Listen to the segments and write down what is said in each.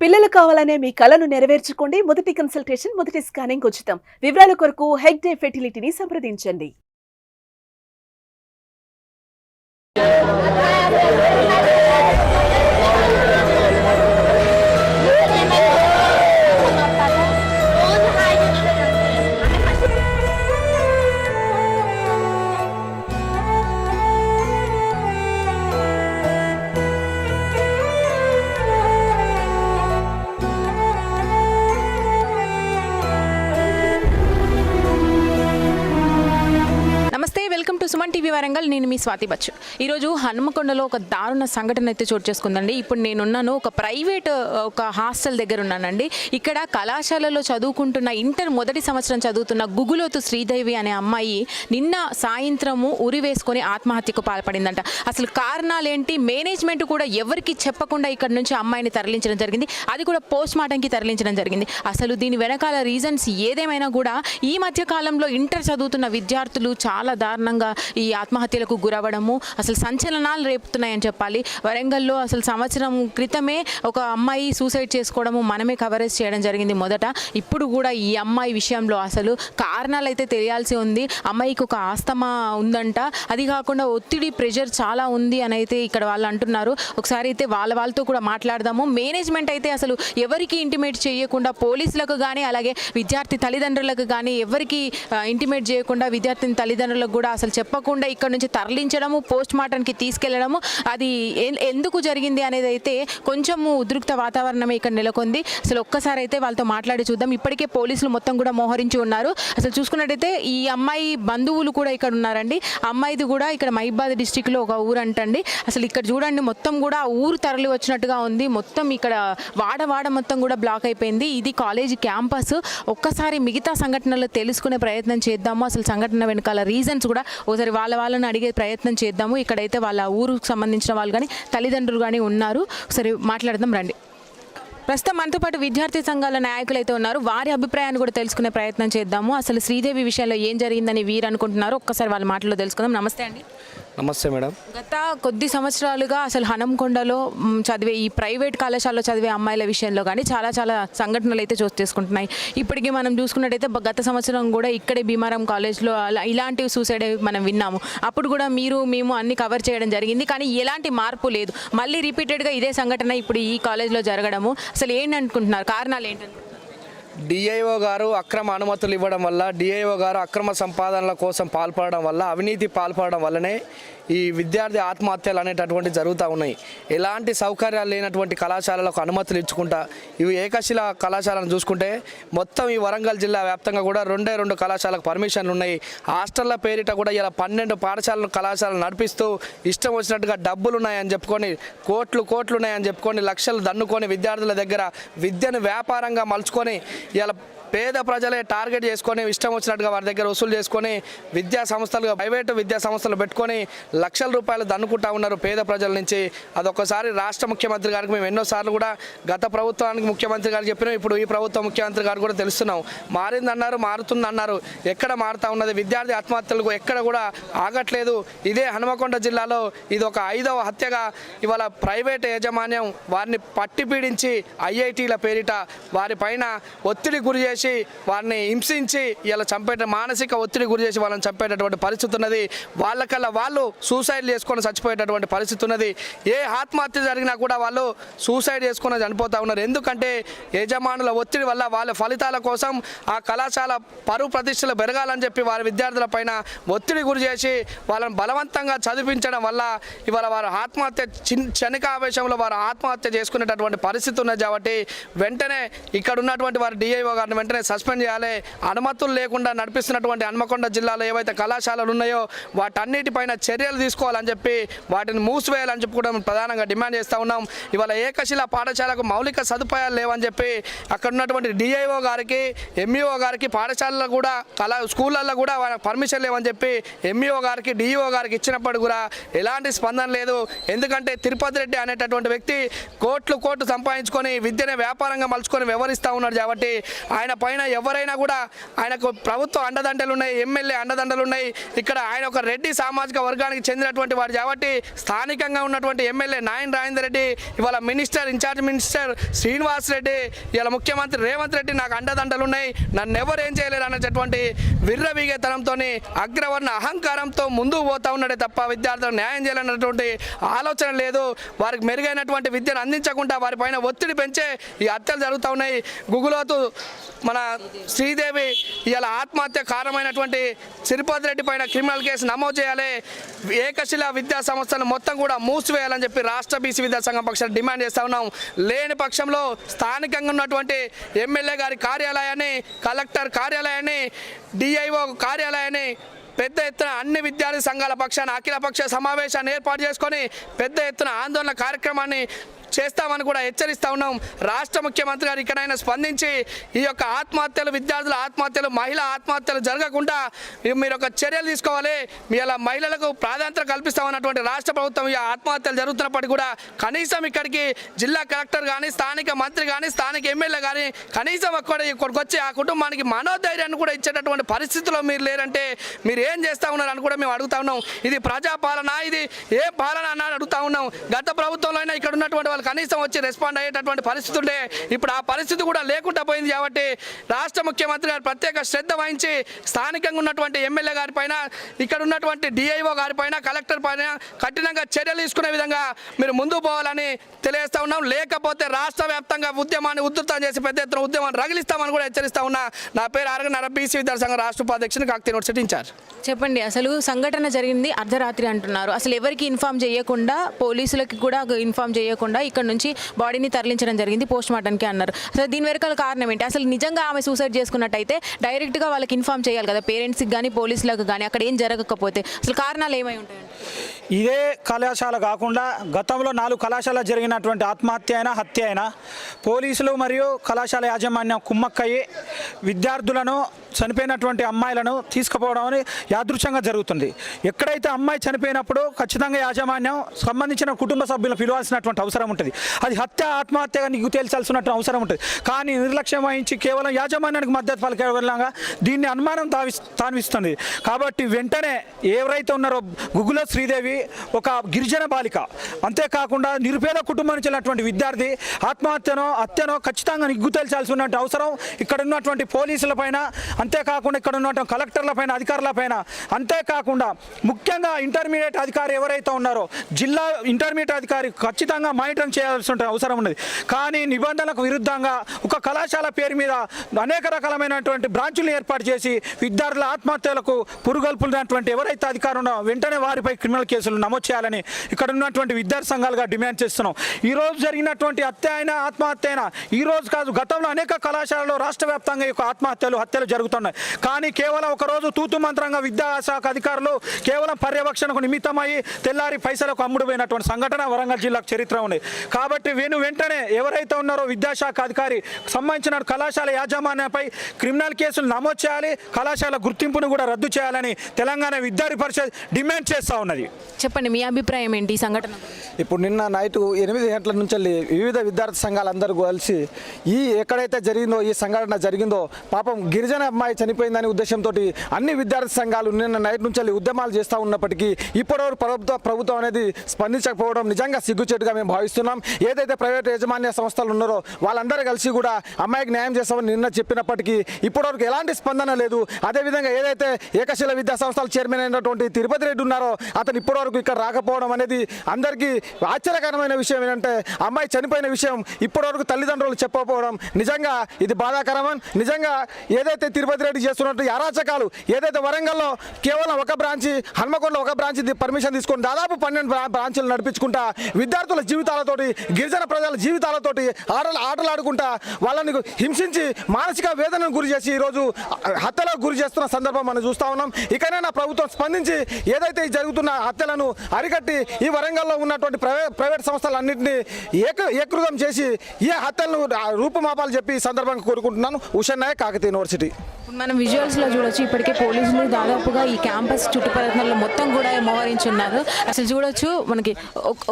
పిల్లలు కావాలనే మీ కలను నెరవేర్చుకోండి. మొదటి కన్సల్టేషన్ మొదటి స్కానింగ్ ఉచితం. వివరాల కొరకు హెగ్ డే ఫెర్టిలిటీని సంప్రదించండి. టీవీ వరంగల్ నేను మీ స్వాతి బచ్చు. ఈరోజు హనుమకొండలో ఒక దారుణ సంఘటన అయితే చోటు చేసుకుందండి. ఇప్పుడు నేనున్నాను ఒక ప్రైవేట్ ఒక హాస్టల్ దగ్గర ఉన్నానండి. ఇక్కడ కళాశాలలో చదువుకుంటున్న ఇంటర్ మొదటి సంవత్సరం చదువుతున్న గుగులోతు శ్రీదేవి అనే అమ్మాయి నిన్న సాయంత్రము ఉరి వేసుకొని ఆత్మహత్యకు పాల్పడిందంట. అసలు కారణాలేంటి? మేనేజ్మెంట్ కూడా ఎవరికి చెప్పకుండా ఇక్కడ నుంచి అమ్మాయిని తరలించడం జరిగింది. అది కూడా పోస్ట్ మార్టంకి తరలించడం జరిగింది. అసలు దీని వెనకాల రీజన్స్ ఏదేమైనా కూడా ఈ మధ్య కాలంలో ఇంటర్ చదువుతున్న విద్యార్థులు చాలా దారుణంగా ఈ ఆత్మహత్యలకు గురవ్వడము అసలు సంచలనాలు రేపుతున్నాయని చెప్పాలి. వరంగల్లో అసలు సంవత్సరం క్రితమే ఒక అమ్మాయి సూసైడ్ చేసుకోవడము మనమే కవరేజ్ చేయడం జరిగింది మొదట. ఇప్పుడు కూడా ఈ అమ్మాయి విషయంలో అసలు కారణాలు అయితే తెలియాల్సి ఉంది. అమ్మాయికి ఒక ఆస్తమా ఉందంట. అది కాకుండా ఒత్తిడి ప్రెషర్ చాలా ఉంది అని అయితే ఇక్కడ వాళ్ళు అంటున్నారు. ఒకసారి అయితే వాళ్ళ వాళ్ళతో కూడా మాట్లాడదాము. మేనేజ్మెంట్ అయితే అసలు ఎవరికి ఇంటిమేట్ చేయకుండా పోలీసులకు కానీ అలాగే విద్యార్థి తల్లిదండ్రులకు కానీ ఎవరికి ఇంటిమేట్ చేయకుండా విద్యార్థిని తల్లిదండ్రులకు కూడా అసలు చెప్పకుండా ఇక్కడ నుంచి తరలించడము పోస్ట్ మార్టంకి తీసుకెళ్ళడము అది ఎందుకు జరిగింది అనేది అయితే కొంచెము ఉద్రిక్త వాతావరణమే ఇక్కడ నెలకొంది. అసలు ఒక్కసారి అయితే వాళ్ళతో మాట్లాడి చూద్దాం. ఇప్పటికే పోలీసులు మొత్తం కూడా మోహరించి ఉన్నారు. అసలు చూసుకున్నట్టయితే ఈ అమ్మాయి బంధువులు కూడా ఇక్కడ ఉన్నారండి. అమ్మాయిది కూడా ఇక్కడ మహిబాద్ డిస్టిక్లో ఒక ఊరు అంటండి అసలు ఇక్కడ చూడండి మొత్తం కూడా ఊరు తరలి వచ్చినట్టుగా ఉంది. మొత్తం ఇక్కడ వాడ వాడ మొత్తం కూడా బ్లాక్ అయిపోయింది. ఇది కాలేజీ క్యాంపస్. ఒక్కసారి మిగతా సంఘటనలు తెలుసుకునే ప్రయత్నం చేద్దాము. అసలు సంఘటన వెనకాల రీజన్స్ కూడా ఒకసారి వాళ్ళ వాళ్ళని అడిగే ప్రయత్నం చేద్దాము. ఇక్కడైతే వాళ్ళ ఊరుకు సంబంధించిన వాళ్ళు కానీ తల్లిదండ్రులు కానీ ఉన్నారు. ఒకసారి మాట్లాడదాం రండి. ప్రస్తుతం మనతో పాటు విద్యార్థి సంఘాల నాయకులు అయితే ఉన్నారు. వారి అభిప్రాయాన్ని కూడా తెలుసుకునే ప్రయత్నం చేద్దాము. అసలు శ్రీదేవి విషయంలో ఏం జరిగిందని వీరు అనుకుంటున్నారు ఒక్కసారి వాళ్ళ మాటల్లో తెలుసుకుందాం. నమస్తే అండి. నమస్తే మేడం. గత కొద్ది సంవత్సరాలుగా అసలు హనంకొండలో చదివే ఈ ప్రైవేట్ కళాశాలలో చదివే అమ్మాయిల విషయంలో కానీ చాలా చాలా సంఘటనలు అయితే చోటు చేసుకుంటున్నాయి. ఇప్పటికీ మనం చూసుకున్నట్టయితే గత సంవత్సరం కూడా ఇక్కడే భీమారం కాలేజ్లో అలా ఇలాంటి సూసైడ్ మనం విన్నాము. అప్పుడు కూడా మీరు మేము అన్ని కవర్ చేయడం జరిగింది. కానీ ఎలాంటి మార్పు లేదు. మళ్ళీ రిపీటెడ్గా ఇదే సంఘటన ఇప్పుడు ఈ కాలేజ్లో జరగడము. అసలు ఏంటనుకుంటున్నారు? కారణాలు ఏంటంటే డిఐఓ గారు అక్రమ అనుమతులు ఇవ్వడం వల్ల డిఐఓ గారు అక్రమ సంపాదనల కోసం పాల్పడడం వల్ల అవినీతి పాల్పడడం వల్లనే ఈ విద్యార్థి ఆత్మహత్యలు అనేటటువంటి జరుగుతూ ఉన్నాయి. ఎలాంటి సౌకర్యాలు లేనటువంటి కళాశాలలకు అనుమతులు ఇచ్చుకుంటా ఇవి ఏకశిల కళాశాలను చూసుకుంటే మొత్తం ఈ వరంగల్ జిల్లా వ్యాప్తంగా కూడా రెండే రెండు కళాశాలకు పర్మిషన్లు ఉన్నాయి. హాస్టళ్ళ పేరిట కూడా ఇలా పన్నెండు పాఠశాలను కళాశాలలు నడిపిస్తూ ఇష్టం వచ్చినట్టుగా డబ్బులు ఉన్నాయని చెప్పుకొని కోట్లు కోట్లు ఉన్నాయని చెప్పుకొని లక్షలు దన్నుకొని విద్యార్థుల దగ్గర విద్యను వ్యాపారంగా మలుచుకొని ఇలా పేద ప్రజలే టార్గెట్ చేసుకొని ఇష్టం వచ్చినట్టుగా వారి దగ్గర వసూలు చేసుకొని విద్యా సంస్థలు ప్రైవేటు విద్యా సంస్థలు పెట్టుకొని లక్షల రూపాయలు దన్నుకుంటా ఉన్నారు పేద ప్రజల నుంచి. అదొకసారి రాష్ట్ర ముఖ్యమంత్రి గారికి మేము ఎన్నోసార్లు కూడా గత ప్రభుత్వానికి ముఖ్యమంత్రి గారు చెప్పినాం. ఇప్పుడు ఈ ప్రభుత్వ ముఖ్యమంత్రి గారు కూడా తెలుస్తున్నాం. మారిందన్నారు మారుతుందన్నారు. ఎక్కడ మారుతా ఉన్నది? విద్యార్థి ఆత్మహత్యలకు ఎక్కడ కూడా ఆగట్లేదు. ఇదే హనుమకొండ జిల్లాలో ఇది ఒక ఐదవ హత్యగా ఇవాళ ప్రైవేట్ యాజమాన్యం వారిని పట్టి పీడించి ఐఐటీల పేరిట వారి పైన ఒత్తిడి గురి చేసి వారిని హింసించి ఇలా చంపేట మానసిక ఒత్తిడి గురి చేసి వాళ్ళని చంపేటటువంటి పరిస్థితి ఉన్నది. వాళ్ళకల్లా వాళ్ళు సూసైడ్ చేసుకొని చచ్చిపోయేటటువంటి పరిస్థితి ఉన్నది. ఏ ఆత్మహత్య జరిగినా కూడా వాళ్ళు సూసైడ్ చేసుకొని చనిపోతూ ఉన్నారు. ఎందుకంటే యజమానుల ఒత్తిడి వల్ల వాళ్ళ ఫలితాల కోసం ఆ కళాశాల పరువు ప్రతిష్టలు పెరగాలని చెప్పి వారి విద్యార్థుల పైన ఒత్తిడి గురి చేసి వాళ్ళని బలవంతంగా చదివించడం వల్ల ఇవాళ వారు ఆత్మహత్య చిన్ ఆవేశంలో వారు ఆత్మహత్య చేసుకునేటటువంటి పరిస్థితి ఉన్నది కాబట్టి వెంటనే ఇక్కడ ఉన్నటువంటి వారి డిఐఓ గారిని వెంటనే సస్పెండ్ చేయాలి. అనుమతులు లేకుండా నడిపిస్తున్నటువంటి హన్మకొండ జిల్లాలో ఏవైతే కళాశాలలు ఉన్నాయో వాటన్నిటిపైన చర్యలు తీసుకోవాలని చెప్పి వాటిని మూసివేయాలని చెప్పి కూడా ప్రధానంగా డిమాండ్ చేస్తూ ఉన్నాం. ఇవాళ ఏకశిల పాఠశాలకు మౌలిక సదుపాయాలు లేవని చెప్పి అక్కడ ఉన్నటువంటి డిఐఓ గారికి ఎంఈఓ గారికి పాఠశాలలో కూడా కళా స్కూళ్ళల్లో కూడా పర్మిషన్ లేవని చెప్పి ఎంఈఓ గారికి డిఈఓ గారికి ఇచ్చినప్పుడు కూడా ఎలాంటి స్పందన లేదు. ఎందుకంటే తిరుపతి రెడ్డి అనేటటువంటి వ్యక్తి కోట్లు కోట్లు సంపాదించుకొని విద్యనే వ్యాపారంగా మలుచుకొని వ్యవహరిస్తూ ఉన్నాడు కాబట్టి ఆయన పైన ఎవరైనా కూడా ఆయనకు ప్రభుత్వ అండదండలు ఉన్నాయి ఎమ్మెల్యే అండదండలు ఉన్నాయి. ఇక్కడ ఆయన ఒక రెడ్డి సామాజిక వర్గానికి చెందినటువంటి వాడు కాబట్టి స్థానికంగా ఉన్నటువంటి ఎమ్మెల్యే నాయన్ రాజేందర్ రెడ్డి ఇవాళ minister in charge minister Srinivas Reddy ఇవాళ ముఖ్యమంత్రి రేవంత్ రెడ్డి నాకు అండదండలు ఉన్నాయి నన్ను ఎవరు ఏం చేయలేరు అనేటటువంటి విర్రవీగతనంతో అగ్రవర్ణ అహంకారంతో ముందుకు పోతా ఉన్నాడే తప్ప విద్యార్థులకు న్యాయం చేయాలన్నటువంటి ఆలోచన లేదు. వారికి మెరుగైనటువంటి విద్యను అందించకుండా వారిపైన ఒత్తిడి పెంచే ఈ హత్యలు జరుగుతూ ఉన్నాయి. గుగులోతు మన శ్రీదేవి ఇవాళ ఆత్మహత్య కారణమైనటువంటి తిరుపతి రెడ్డి పైన క్రిమినల్ కేసు నమోదు చేయాలి. ఏకశిల విద్యా సంస్థను మొత్తం కూడా మూసివేయాలని చెప్పి రాష్ట్ర బీసీ విద్యా సంఘం పక్షాలు డిమాండ్ చేస్తా ఉన్నాం. లేని పక్షంలో స్థానికంగా ఉన్నటువంటి ఎమ్మెల్యే గారి కార్యాలయాన్ని కలెక్టర్ కార్యాలయాన్ని డిఐఓ కార్యాలయాన్ని పెద్ద ఎత్తున అన్ని విద్యార్థి సంఘాల పక్షాన అఖిలపక్ష సమావేశాన్ని ఏర్పాటు చేసుకొని పెద్ద ఎత్తున ఆందోళన కార్యక్రమాన్ని చేస్తామని కూడా హెచ్చరిస్తా ఉన్నాం. రాష్ట్ర ముఖ్యమంత్రి గారు ఇక్కడైనా స్పందించి ఈ యొక్క ఆత్మహత్యలు విద్యార్థుల ఆత్మహత్యలు మహిళా ఆత్మహత్యలు జరగకుండా మీరు ఒక చర్యలు తీసుకోవాలి. మీ అలా మహిళలకు ప్రాధాన్యత కల్పిస్తామన్నటువంటి రాష్ట్ర ప్రభుత్వం ఈ ఆత్మహత్యలు జరుగుతున్నప్పటికీ కూడా కనీసం ఇక్కడికి జిల్లా కలెక్టర్ కానీ స్థానిక మంత్రి కానీ స్థానిక ఎమ్మెల్యే కానీ కనీసం ఒక్కడ ఇక్కడికి వచ్చి ఆ కుటుంబానికి మనోధైర్యాన్ని కూడా ఇచ్చేటటువంటి పరిస్థితిలో మీరు లేరంటే మీరు ఏం చేస్తా ఉన్నారని కూడా మేము అడుగుతా ఉన్నాం. ఇది ప్రజాపాలన ఇది ఏ పాలన అన్న అడుగుతా ఉన్నాం. గత ప్రభుత్వంలో అయినా ఇక్కడ ఉన్నటువంటి వాళ్ళు కనీసం వచ్చి రెస్పాండ్ అయ్యేటటువంటి పరిస్థితి ఉండే. ఇప్పుడు ఆ పరిస్థితి కూడా లేకుండా పోయింది కాబట్టి రాష్ట్ర ముఖ్యమంత్రి గారు ప్రత్యేక శ్రద్ధ వహించి స్థానికంగా ఉన్నటువంటి ఎమ్మెల్యే గారి పైన ఇక్కడ ఉన్నటువంటి డిఐఓ గారి పైన కలెక్టర్ పైన కఠినంగా చర్యలు తీసుకునే విధంగా మీరు ముందు పోవాలని తెలియజేస్తా ఉన్నాం. లేకపోతే రాష్ట్ర వ్యాప్తంగా ఉద్యమాన్ని ఉధృతం చేసి పెద్ద ఎత్తున ఉద్యమాన్ని రగిలిస్తామని కూడా హెచ్చరిస్తా ఉన్నా. నా పేరు ఆరగనర బీసీ విద్యార్థి సంఘం రాష్ట్ర ఉపాధ్యక్షుని కాకి యూనివర్సిటీ ఇన్ఛార్జ్ చెప్పండి అసలు సంఘటన జరిగింది అర్ధరాత్రి అంటున్నారు. అసలు ఎవరికి ఇన్ఫామ్ చేయకుండా పోలీసులకి కూడా ఇన్ఫామ్ చేయకుండా ఇక్కడ నుంచి బాడీని తరలించడం జరిగింది పోస్ట్ మార్టంకి అన్నారు. అసలు దీని వెనకాల కారణం ఏంటి? అసలు నిజంగా ఆమె సూసైడ్ చేసుకున్నట్టయితే డైరెక్ట్గా వాళ్ళకి ఇన్ఫామ్ చేయాలి కదా పేరెంట్స్కి కానీ పోలీసులకు కానీ అక్కడ ఏం జరగకపోతే? అసలు కారణాలు ఏమై ఉంటాయి ఇదే కళాశాల కాకుండా గతంలో నాలుగు కళాశాల జరిగినటువంటి ఆత్మహత్య అయినా హత్య అయినా పోలీసులు మరియు కళాశాల యాజమాన్యం కుమ్మక్కయ్యి విద్యార్థులను చనిపోయినటువంటి అమ్మాయిలను తీసుకుపోవడం అని యాదృచ్ఛంగా జరుగుతుంది. ఎక్కడైతే అమ్మాయి చనిపోయినప్పుడు ఖచ్చితంగా యాజమాన్యం సంబంధించిన కుటుంబ సభ్యులను పిలవాల్సినటువంటి అవసరం ఉంటుంది. అది హత్య ఆత్మహత్యగా నీకు తేల్చాల్సినటువంటి అవసరం ఉంటుంది. కానీ నిర్లక్ష్యం వహించి కేవలం యాజమాన్యానికి మద్దతు పలికేలాగా దీన్ని అనుమానం తావి తావిస్తుంది కాబట్టి వెంటనే ఎవరైతే ఉన్నారో గుగుల శ్రీదేవి ఒక గిరిజన బాలిక. అంతేకాకుండా నిరుపేద కుటుంబం నుంచి వెళ్ళినటువంటి విద్యార్థి ఆత్మహత్యనో హత్యనో ఖచ్చితంగా నిగ్గు తేల్చాల్సిన అవసరం ఇక్కడ ఉన్నటువంటి పోలీసుల పైన అంతేకాకుండా ఇక్కడ ఉన్నటువంటి కలెక్టర్ల పైన అధికారుల పైన. అంతేకాకుండా ముఖ్యంగా ఇంటర్మీడియట్ అధికారి ఎవరైతే ఉన్నారో జిల్లా ఇంటర్మీడియట్ అధికారి ఖచ్చితంగా మానిటరింగ్ చేయాల్సిన అవసరం ఉన్నది. కానీ నిబంధనలకు విరుద్ధంగా ఒక కళాశాల పేరు మీద అనేక రకాలమైనటువంటి బ్రాంచులు ఏర్పాటు చేసి విద్యార్థుల ఆత్మహత్యలకు పురుగొల్పున్నటువంటి ఎవరైతే అధికారం ఉన్నారో వెంటనే వారిపై క్రిమినల్ కేసులు నమోదు చేయాలని ఇక్కడ ఉన్నటువంటి విద్యార్థి సంఘాలుగా డిమాండ్ చేస్తున్నాం. ఈ రోజు జరిగినటువంటి హత్య అయినా ఆత్మహత్య అయినా ఈ రోజు కాదు గతంలో అనేక కళాశాలలో రాష్ట్ర వ్యాప్తంగా యొక్క ఆత్మహత్యలు హత్యలు జరుగుతున్నాయి. కానీ కేవలం ఒకరోజు తూతు మంత్రంగా విద్యాశాఖ అధికారులు కేవలం పర్యవేక్షణకు నిమిత్తమై తెల్లారి పైసలకు అమ్ముడుపోయినటువంటి సంఘటన వరంగల్ జిల్లాకు చరిత్ర ఉంది. కాబట్టి వెను వెంటనే ఎవరైతే ఉన్నారో విద్యాశాఖ అధికారి సంబంధించిన కళాశాల యాజమాన్యంపై క్రిమినల్ కేసులు నమోదు చేయాలి కళాశాల గుర్తింపును కూడా రద్దు చేయాలని తెలంగాణ విద్యార్థి పరిషత్ డిమాండ్ చేస్తూ ఉన్నది. చెప్పండి మీ అభిప్రాయం ఏంటి ఈ సంఘటన? ఇప్పుడు నిన్న నైట్ ఎనిమిది గంటల నుంచి వివిధ విద్యార్థి సంఘాలందరూ కలిసి ఈ ఎక్కడైతే జరిగిందో ఈ సంఘటన జరిగిందో పాపం గిరిజన అమ్మాయి చనిపోయిందనే ఉద్దేశంతో అన్ని విద్యార్థి సంఘాలు నిన్న నైట్ నుంచి ఉద్యమాలు చేస్తూ ఉన్నప్పటికీ ఇప్పటివరకు ప్రభుత్వ ప్రభుత్వం అనేది స్పందించకపోవడం నిజంగా సిగ్గుచేటుగా మేము భావిస్తున్నాం. ఏదైతే ప్రైవేట్ యాజమాన్య సంస్థలు ఉన్నారో వాళ్ళందరూ కలిసి కూడా అమ్మాయికి న్యాయం చేస్తామని నిన్న చెప్పినప్పటికీ ఇప్పటివరకు ఎలాంటి స్పందన లేదు. అదేవిధంగా ఏదైతే ఏకశిల విద్యా సంస్థల చైర్మన్ అయినటువంటి తిరుపతి రెడ్డి ఉన్నారో అతను ఇప్పటివరకు ఇక్కడ రాకపోవడం అనేది అందరికీ ఆశ్చర్యకరమైన విషయం ఏంటంటే అమ్మాయి చనిపోయిన విషయం ఇప్పటివరకు తల్లిదండ్రులు చెప్పకపోవడం నిజంగా ఇది బాధాకరమని నిజంగా ఏదైతే తిరుపతి రెడ్డి చేస్తున్నట్టు అరాచకాలు ఏదైతే వరంగల్లో కేవలం ఒక బ్రాంచి హన్మకొండ ఒక బ్రాంచ్ పర్మిషన్ తీసుకొని దాదాపు పన్నెండు బ్రాంచ్లు నడిపించుకుంటా విద్యార్థుల జీవితాలతోటి గిరిజన ప్రజల జీవితాలతోటి ఆటలు ఆటలు ఆడుకుంటా వాళ్ళని హింసించి మానసిక వేదనకు గురి చేసి ఈరోజు హత్యలకు గురి చేస్తున్న సందర్భం మనం చూస్తా ఉన్నాం. ఇకనైనా ప్రభుత్వం స్పందించి ఏదైతే జరుగుతున్న జరుగుతున్న హత్యలను అరికట్టి ఈ వరంగల్లో ఉన్నటువంటి ప్రైవేట్ ప్రైవేట్ సంస్థలన్నింటినీ ఏక ఏకృతం చేసి ఈ హత్యలను రూపుమాపాలు చెప్పి ఈ సందర్భంగా కోరుకుంటున్నాను. ఉషన్ నాయక్ కాకతీయ యూనివర్సిటీ. ఇప్పుడు మనం విజువల్స్లో చూడొచ్చు ఇప్పటికే పోలీసులు దాదాపుగా ఈ క్యాంపస్ చుట్టుపక్కల మొత్తం కూడా మోహరించున్నారు. అసలు చూడొచ్చు మనకి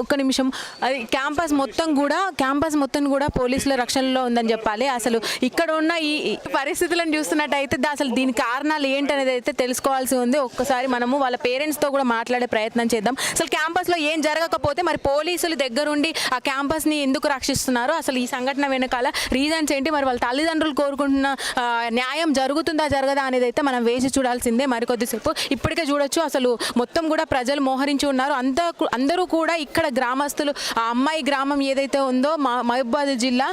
ఒక్క నిమిషం. అది క్యాంపస్ మొత్తం కూడా క్యాంపస్ మొత్తం కూడా పోలీసుల రక్షణలో ఉందని చెప్పాలి. అసలు ఇక్కడ ఉన్న ఈ పరిస్థితులను చూస్తున్నట్టయితే అసలు దీని కారణాలు ఏంటనేది అయితే తెలుసుకోవాల్సి ఉంది. ఒక్కసారి మనము వాళ్ళ పేరెంట్స్తో కూడా మాట్లాడే ప్రయత్నం చేద్దాం. అసలు క్యాంపస్లో ఏం జరగకపోతే మరి పోలీసులు దగ్గరుండి ఆ క్యాంపస్ని ఎందుకు రక్షిస్తున్నారు? అసలు ఈ సంఘటన వెనకాల రీజన్స్ ఏంటి? మరి వాళ్ళ తల్లిదండ్రులు కోరుకుంటున్న న్యాయం జరుగుతుంది? జరగదా అనేది అయితే మనం వేసి చూడాల్సిందే మరికొద్దిసేపు. ఇప్పటికే చూడొచ్చు అసలు మొత్తం కూడా ప్రజలు మోహరించి ఉన్నారు. అంత అందరూ కూడా ఇక్కడ గ్రామస్తులు ఆ అమ్మాయి గ్రామం ఏదైతే ఉందో మా మహబూబాద్ జిల్లా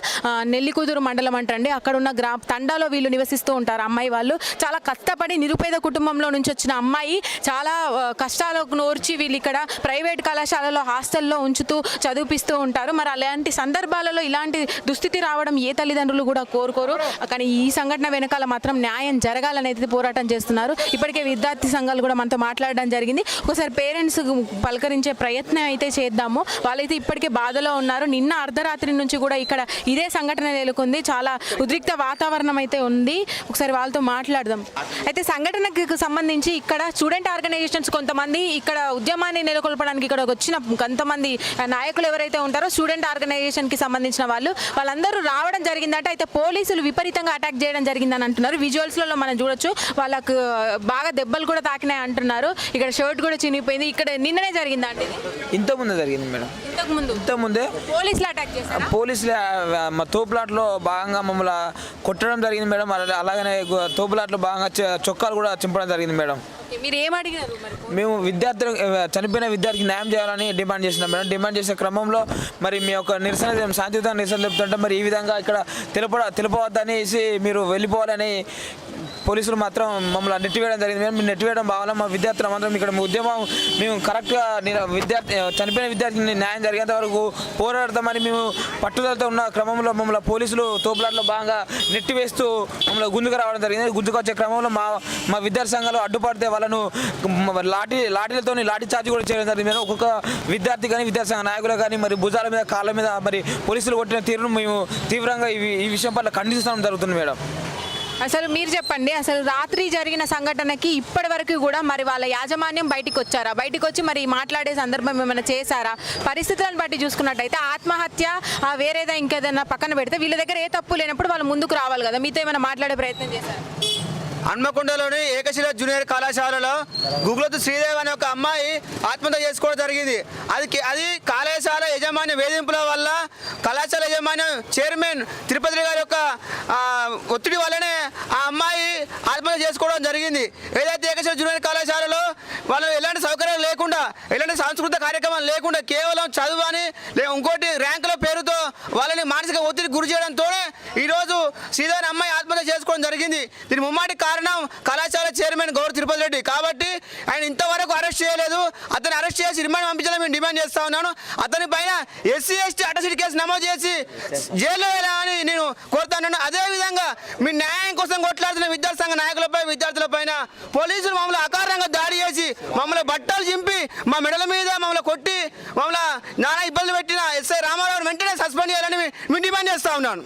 నెల్లికుదురు మండలం అంటండి అక్కడ ఉన్న గ్రా తండాలో వీళ్ళు నివసిస్తూ ఉంటారు అమ్మాయి వాళ్ళు. చాలా కష్టపడి నిరుపేద కుటుంబంలో నుంచి వచ్చిన అమ్మాయి చాలా కష్టాలకు నోర్చి వీళ్ళు ఇక్కడ ప్రైవేట్ కళాశాలలో హాస్టల్లో ఉంచుతూ చదివిపిస్తూ ఉంటారు. మరి అలాంటి సందర్భాలలో ఇలాంటి దుస్థితి రావడం ఏ తల్లిదండ్రులు కూడా కోరుకోరు. కానీ ఈ సంఘటన వెనకాల మాత్రం న్యాయం న్యాయం అయితే పోరాటం చేస్తున్నారు. ఇప్పటికే విద్యార్థి సంఘాలు కూడా మనతో మాట్లాడడం జరిగింది. ఒకసారి పేరెంట్స్ పలకరించే ప్రయత్నం అయితే చేద్దాము. వాళ్ళైతే ఇప్పటికే బాధలో ఉన్నారు. నిన్న అర్ధరాత్రి నుంచి కూడా ఇక్కడ ఇదే సంఘటన నెలకొంది. చాలా ఉద్రిక్త వాతావరణం అయితే ఉంది. ఒకసారి వాళ్ళతో మాట్లాడదాం. అయితే సంఘటనకు సంబంధించి ఇక్కడ స్టూడెంట్ ఆర్గనైజేషన్స్ కొంతమంది ఇక్కడ ఉద్యమాన్ని నెలకొల్పడానికి ఇక్కడ వచ్చిన కొంతమంది నాయకులు ఎవరైతే ఉంటారో స్టూడెంట్ ఆర్గనైజేషన్కి సంబంధించిన వాళ్ళు వాళ్ళందరూ రావడం జరిగిందంటే. అయితే పోలీసులు విపరీతంగా అటాక్ చేయడం జరిగిందని అంటున్నారు. విజువల్స్లలో మనం చూడొచ్చు. వాళ్ళకు బాగా దెబ్బలు కూడా తాకినాయి అంటున్నారు. ఇక్కడ షర్ట్ కూడా చినిగిపోయింది. ఇక్కడ నిన్ననే జరిగిందండి ఇది? ఇంత ముందే జరిగింది మేడం. ఇంతకు ముందు? ఇంత ముందే పోలీసులు అటాక్ చేశారా? పోలీసులు మా తోపులాట్లో భాగంగా మమ్మల్ని కొట్టడం జరిగింది మేడం. అలా- అలాగనే తోపులాట్లో భాగంగా చొక్కాలు కూడా చింపడం జరిగింది మేడం. మీరు ఏం అడిగినారు మరి మేము విద్యార్థులు చనిపోయిన విద్యార్థికి న్యాయం చేయాలని డిమాండ్ చేసినాం మేడం. డిమాండ్ చేసే క్రమంలో మరి మీ యొక్క నిరసన శాంతియుతంగా నిరసన తెలుపుతుంటే మరి ఈ విధంగా ఇక్కడ తెలుప తెలుపవద్దనేసి మీరు వెళ్ళిపోవాలని పోలీసులు మాత్రం మమ్మల్ని నెట్టివేయడం జరిగింది. మేము నెట్టివేయడం భావన మా విద్యార్థులు మాత్రం ఇక్కడ ఉద్యమం మేము కరెక్ట్గా విద్యార్థి చనిపోయిన విద్యార్థిని న్యాయం జరిగేంత వరకు పోరాడతామని మేము పట్టుదలతో ఉన్న క్రమంలో మమ్మల్ని పోలీసులు తోపులాట్లో బాగా నెట్టివేస్తూ మమ్మల్ని గుంజుకు రావడం జరిగింది. గుంజుకు వచ్చే క్రమంలో మా మా విద్యార్థి సంఘాలు అడ్డుపడితే వాళ్ళను లాఠీ లాఠీలతో లాఠీ చార్జ్ కూడా చేయడం జరిగింది. ఒక్కొక్క విద్యార్థి కానీ విద్యార్థి సంఘ నాయకులు కానీ మరి భుజాల మీద కాళ్ళ మీద మరి పోలీసులు కొట్టిన తీరును మేము తీవ్రంగా ఈ ఈ విషయం పట్ల ఖండించడం జరుగుతుంది మేడం. అసలు మీరు చెప్పండి అసలు రాత్రి జరిగిన సంఘటనకి ఇప్పటి వరకు కూడా మరి వాళ్ళ యాజమాన్యం బయటికి వచ్చారా? బయటికి వచ్చి మరి మాట్లాడే సందర్భం ఏమైనా చేశారా? పరిస్థితులను బట్టి చూసుకున్నట్టయితే ఆత్మహత్య వేరేదా ఇంకేదైనా పక్కన పెడితే వీళ్ళ దగ్గర ఏ తప్పు లేనప్పుడు వాళ్ళు ముందుకు రావాలి కదా? మీతో ఏమైనా మాట్లాడే ప్రయత్నం చేశారు? హన్మకొండలోని ఏకశిల జూనియర్ కళాశాలలో గుగులతు శ్రీదేవి అనే ఒక అమ్మాయి ఆత్మహత్య చేసుకోవడం జరిగింది. అది అది కళాశాల యజమాని వేధింపుల వల్ల కళాశాల యజమాని చైర్మన్ తిరుపతి గారి యొక్క ఒత్తిడి వల్ల ఆ అమ్మాయి ఆత్మహత్య చేసుకోవడం జరిగింది ఏదైతే ఏకశివ జూనియర్ కళాశాలలో వాళ్ళు ఎలాంటి సౌకర్యాలు లేకుండా ఎలాంటి సాంస్కృతిక కార్యక్రమాలు లేకుండా కేవలం చదువు అని లే ఇంకోటి ర్యాంకుల పేరుతో వాళ్ళని మానసిక ఒత్తిడి గురి చేయడంతోనే ఈరోజు శ్రీధర్ అమ్మాయి జరిగింది. దీని ముమ్మాటి కారణం కళాశాల చైర్మన్ గౌరవ తిరుపతి రెడ్డి. కాబట్టి ఆయన ఇంతవరకు అరెస్ట్ చేయలేదు. అతను అరెస్ట్ చేసి రిమాండ్ పంపించాలని మేము డిమాండ్ చేస్తా ఉన్నాను. అతని పైన ఎస్సీ ఎస్టీ అటసిటీ కేసు నమోదు చేసి జైల్లో వేయాలని నేను కోరుతాను అదేవిధంగా మీ న్యాయం కోసం కొట్లాడుతున్న విద్యార్థి సంఘ నాయకులపై విద్యార్థుల పైన పోలీసులు మమ్మల్ని అకారణంగా దాడి చేసి మమ్మల్ని బట్టలు చింపి మా మెడల మీద మమ్మల్ని కొట్టి మమ్మల్ని నానా ఇబ్బందులు పెట్టిన ఎస్ఐ రామారావు వెంటనే సస్పెండ్ చేయాలని మేము డిమాండ్ చేస్తా ఉన్నాను.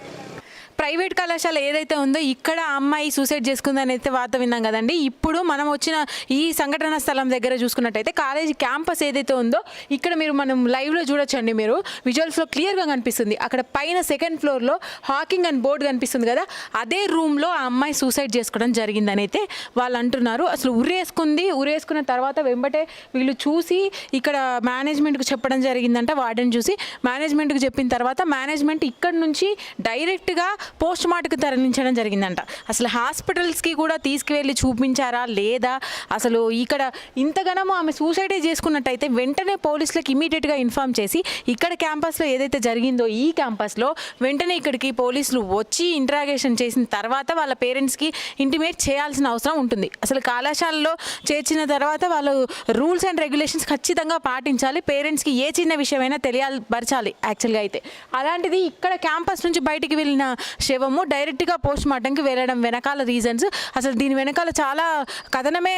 ప్రైవేట్ కళాశాల ఏదైతే ఉందో ఇక్కడ అమ్మాయి సూసైడ్ చేసుకుందని అయితే వార్త విన్నాం కదండి. ఇప్పుడు మనం వచ్చిన ఈ సంఘటన స్థలం దగ్గర చూసుకున్నట్టయితే కాలేజీ క్యాంపస్ ఏదైతే ఉందో ఇక్కడ మీరు మనం లైవ్లో చూడొచ్చండి మీరు. విజువల్స్లో క్లియర్గా కనిపిస్తుంది. అక్కడ పైన సెకండ్ ఫ్లోర్లో హాకింగ్ అండ్ బోర్డు కనిపిస్తుంది కదా. అదే రూమ్లో ఆ అమ్మాయి సూసైడ్ చేసుకోవడం జరిగిందని అయితే వాళ్ళు అంటున్నారు. అసలు ఉరేసుకుంది. ఉరేసుకున్న తర్వాత వెంబటే వీళ్ళు చూసి ఇక్కడ మేనేజ్మెంట్కి చెప్పడం జరిగిందంట వార్డెన్ చూసి. మేనేజ్మెంట్కి చెప్పిన తర్వాత మేనేజ్మెంట్ ఇక్కడ నుంచి డైరెక్ట్గా పోస్ట్ మార్టంకి తరలించడం జరిగిందంట. అసలు హాస్పిటల్స్కి కూడా తీసుకువెళ్ళి చూపించారా? లేదా అసలు ఇక్కడ ఇంతగానో ఆమె సూసైడే చేసుకున్నట్టయితే వెంటనే పోలీసులకు ఇమీడియట్గా ఇన్ఫామ్ చేసి ఇక్కడ క్యాంపస్లో ఏదైతే జరిగిందో ఈ క్యాంపస్లో వెంటనే ఇక్కడికి పోలీసులు వచ్చి ఇంట్రాగేషన్ చేసిన తర్వాత వాళ్ళ పేరెంట్స్కి ఇంటిమేట్ చేయాల్సిన అవసరం ఉంటుంది. అసలు కళాశాలలో చేర్చిన తర్వాత వాళ్ళు రూల్స్ అండ్ రెగ్యులేషన్స్ ఖచ్చితంగా పాటించాలి. పేరెంట్స్కి ఏ చిన్న విషయమైనా తెలియాలి పరచాలి యాక్చువల్గా అయితే. అలాంటిది ఇక్కడ క్యాంపస్ నుంచి బయటికి వెళ్ళిన శవము డైరెక్ట్గా పోస్ట్ మార్టంకి వెళ్ళడం వెనకాల రీజన్స్. అసలు దీని వెనకాల చాలా కథనమే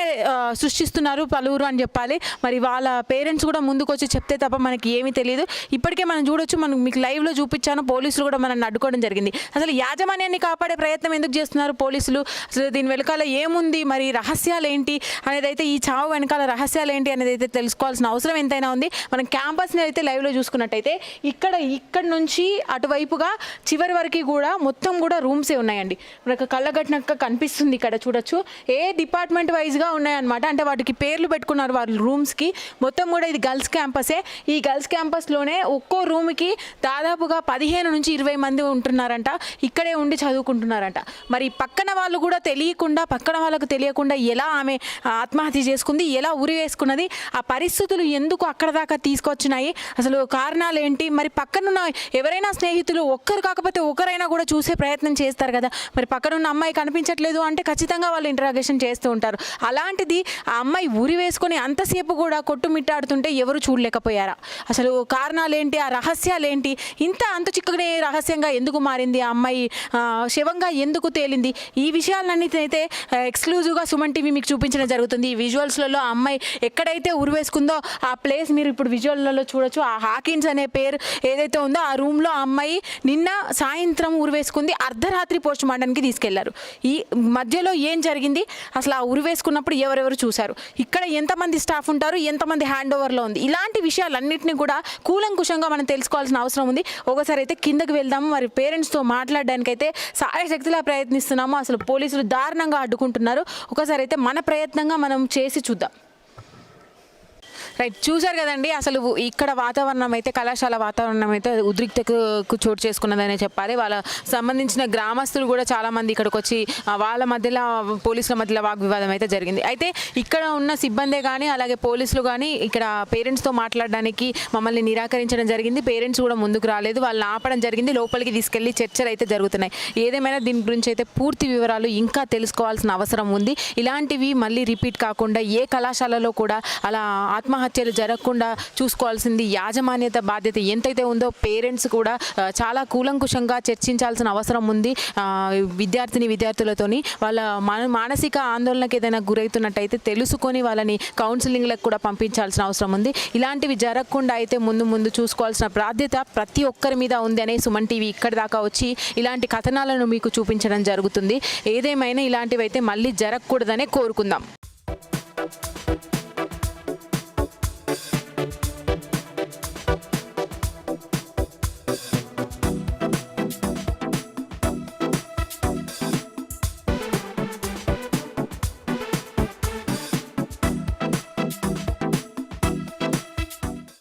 సృష్టిస్తున్నారు పలువురు అని చెప్పాలి. మరి వాళ్ళ పేరెంట్స్ కూడా ముందుకు వచ్చి చెప్తే తప్ప మనకి ఏమీ తెలియదు. ఇప్పటికే మనం చూడొచ్చు మనం మీకు లైవ్లో చూపించాను పోలీసులు కూడా మనం అడ్డుకోవడం జరిగింది. అసలు యాజమాన్యాన్ని కాపాడే ప్రయత్నం ఎందుకు చేస్తున్నారు పోలీసులు? అసలు దీని వెనకాల ఏముంది? మరి రహస్యాలు ఏంటి? అనేది అయితే ఈ చావు వెనకాల రహస్యాలు ఏంటి అనేది అయితే తెలుసుకోవాల్సిన అవసరం ఎంతైనా ఉంది. మనం క్యాంపస్ని అయితే లైవ్లో చూసుకున్నట్టయితే ఇక్కడ ఇక్కడ నుంచి అటువైపుగా చివరి వరకు కూడా మొత్తం కూడా రూమ్సే ఉన్నాయండి. మనకు కళ్ళగట్టినక్క కనిపిస్తుంది ఇక్కడ చూడొచ్చు. ఏ డిపార్ట్మెంట్ వైజ్గా ఉన్నాయన్నమాట. అంటే వాటికి పేర్లు పెట్టుకున్నారు వాళ్ళు రూమ్స్కి. మొత్తం కూడా ఇది గర్ల్స్ క్యాంపసే. ఈ గర్ల్స్ క్యాంపస్లోనే ఒక్కో రూమ్కి దాదాపుగా పదిహేను నుంచి ఇరవై మంది ఉంటున్నారంట. ఇక్కడే ఉండి చదువుకుంటున్నారంట. మరి పక్కన వాళ్ళు కూడా తెలియకుండా పక్కన వాళ్ళకు తెలియకుండా ఎలా ఆమె ఆత్మహత్య చేసుకుంది ఎలా ఉరి వేసుకున్నది ఆ పరిస్థితులు ఎందుకు అక్కడ దాకా తీసుకొచ్చినాయి అసలు కారణాలు ఏంటి మరి పక్కనున్న ఎవరైనా స్నేహితులు ఒక్కరు కాకపోతే ఒకరైనా కూడా చూసే ప్రయత్నం చేస్తారు కదా. మరి పక్కనున్న అమ్మాయి కనిపించట్లేదు అంటే ఖచ్చితంగా వాళ్ళు ఇంటరాగేషన్ చేస్తూ ఉంటారు. అలాంటిది ఆ అమ్మాయి ఉరి వేసుకొని అంతసేపు కూడా కొట్టుమిట్టాడుతుంటే ఎవరు చూడలేకపోయారా? అసలు కారణాలు ఏంటి ఆ రహస్యాలు ఏంటి ఇంత అంత చిక్కనే రహస్యంగా ఎందుకు మారింది ఆ అమ్మాయి? శవంగా ఎందుకు తేలింది? ఈ విషయాలన్నీ అయితే ఎక్స్క్లూజివ్గా సుమన్ టీవీ మీకు చూపించడం జరుగుతుంది. ఈ విజువల్స్లలో ఆ అమ్మాయి ఎక్కడైతే ఉరివేసుకుందో ఆ ప్లేస్ మీరు ఇప్పుడు విజువల్లలో చూడొచ్చు. ఆ హాకిన్స్ అనే పేరు ఏదైతే ఉందో ఆ రూమ్లో ఆ అమ్మాయి నిన్న సాయంత్రం ఉరివేసుకుంది అర్ధరాత్రి పోస్ట్ మార్టంకి తీసుకెళ్ళారు. ఈ మధ్యలో ఏం జరిగింది? అసలు ఆ ఉరి వేసుకున్నప్పుడు ఎవరెవరు చూశారు? ఇక్కడ ఎంతమంది స్టాఫ్ ఉంటారు? ఎంతమంది హ్యాండ్ ఓవర్లో ఉంది? ఇలాంటి విషయాలన్నింటినీ కూడా కూలంకుషంగా మనం తెలుసుకోవాల్సిన అవసరం ఉంది. ఒకసారి అయితే కిందకి వెళ్దాము. మరి పేరెంట్స్తో మాట్లాడడానికైతే సాయశక్తిలా ప్రయత్నిస్తున్నాము. అసలు పోలీసులు దారుణంగా అడ్డుకుంటున్నారు. ఒకసారి అయితే మన ప్రయత్నంగా మనం చేసి చూద్దాం. రైట్ చూశారు కదండి అసలు ఇక్కడ వాతావరణం అయితే కళాశాల వాతావరణం అయితే ఉద్రిక్తకు చోటు చేసుకున్నదనే చెప్పాలి. వాళ్ళ సంబంధించిన గ్రామస్తులు కూడా చాలా మంది ఇక్కడికి వచ్చి వాళ్ళ మధ్యలో పోలీసుల మధ్యలో వాగ్వివాదం అయితే జరిగింది. అయితే ఇక్కడ ఉన్న సిబ్బందే కానీ అలాగే పోలీసులు కానీ ఇక్కడ పేరెంట్స్తో మాట్లాడడానికి మమ్మల్ని నిరాకరించడం జరిగింది. పేరెంట్స్ కూడా ముందుకు రాలేదు. వాళ్ళని ఆపడం జరిగింది. లోపలికి తీసుకెళ్ళి చర్చలు అయితే జరుగుతున్నాయి. ఏదేమైనా దీని గురించి అయితే పూర్తి వివరాలు ఇంకా తెలుసుకోవాల్సిన అవసరం ఉంది. ఇలాంటివి మళ్ళీ రిపీట్ కాకుండా ఏ కళాశాలలో కూడా అలా ఆత్మహత్య ఆత్మహత్యలు జరగకుండా చూసుకోవాల్సింది యాజమాన్యత బాధ్యత ఎంతైతే ఉందో పేరెంట్స్ కూడా చాలా కూలంకుషంగా చర్చించాల్సిన అవసరం ఉంది. విద్యార్థిని విద్యార్థులతోని వాళ్ళ మానసిక ఆందోళనకి ఏదైనా గురవుతున్నట్టయితే తెలుసుకొని వాళ్ళని కౌన్సిలింగ్లకు కూడా పంపించాల్సిన అవసరం ఉంది. ఇలాంటివి జరగకుండా అయితే ముందు ముందు చూసుకోవాల్సిన బాధ్యత ప్రతి ఒక్కరి మీద ఉంది అనే సుమన్ టీవీ ఇక్కడి దాకా వచ్చి ఇలాంటి కథనాలను మీకు చూపించడం జరుగుతుంది. ఏదేమైనా ఇలాంటివి అయితే మళ్ళీ జరగకూడదనే కోరుకుందాం.